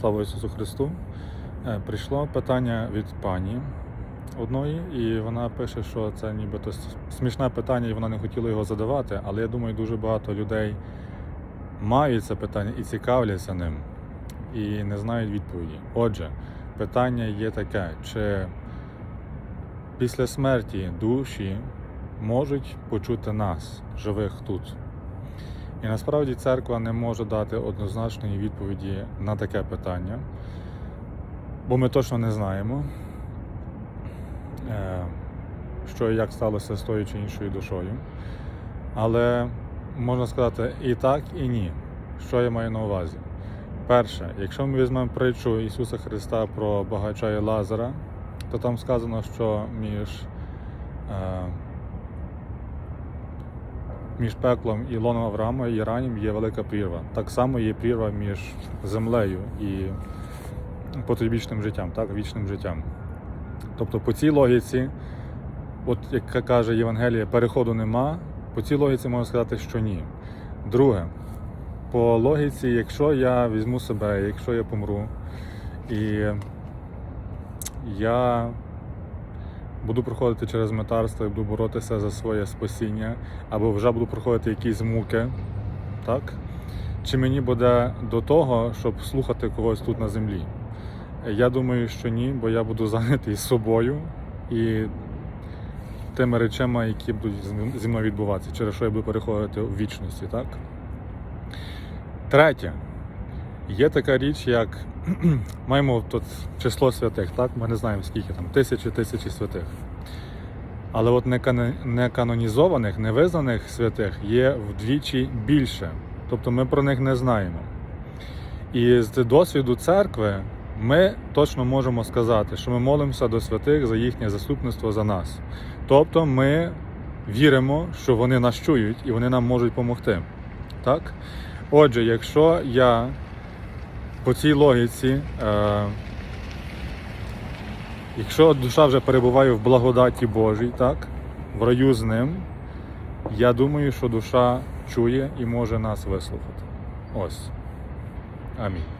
Слава Ісусу Христу. Е, Прийшло питання від пані одної, і вона пише, що це нібито смішне питання, і вона не хотіла його задавати. Але я думаю, дуже багато людей мають це питання і цікавляться ним, і не знають відповіді. Отже, питання є таке: чи після смерті душі можуть почути нас, живих тут? І насправді церква не може дати однозначної відповіді на таке питання, бо ми точно не знаємо, е, що і як сталося з тою чи іншою душою. Але можна сказати і так, і ні. Що я маю на увазі? Перше, якщо ми візьмемо притчу Ісуса Христа про багача і Лазара, то там сказано, що між е, між пеклом і лоном Авраама і раннім є велика прірва. Так само є прірва між землею і потойбічним життям, так, вічним життям. Тобто по цій логіці, от як каже Євангеліє, переходу нема, по цій логіці можна сказати, що ні. Друге, по логіці, якщо я візьму себе, якщо я помру, і я буду проходити через метарство і буду боротися за своє спасіння, або вже буду проходити якісь муки, так? Чи мені буде до того, щоб слухати когось тут на землі? Я думаю, що ні, бо я буду зайнятий собою і тими речами, які будуть зі мною відбуватися, через що я буду переходити в вічності, так? Третє. Є така річ, як маємо тут число святих, так? Ми не знаємо скільки там, тисячі тисячі святих. Але от неканонізованих, невизнаних святих є вдвічі більше. Тобто ми про них не знаємо. І з досвіду церкви ми точно можемо сказати, що ми молимося до святих за їхнє заступництво за нас. Тобто ми віримо, що вони нас чують і вони нам можуть допомогти. Так? Отже, якщо я по цій логіці, е, якщо душа вже перебуває в благодаті Божій, так, в раю з ним, я думаю, що душа чує і може нас вислухати. Ось. Амінь.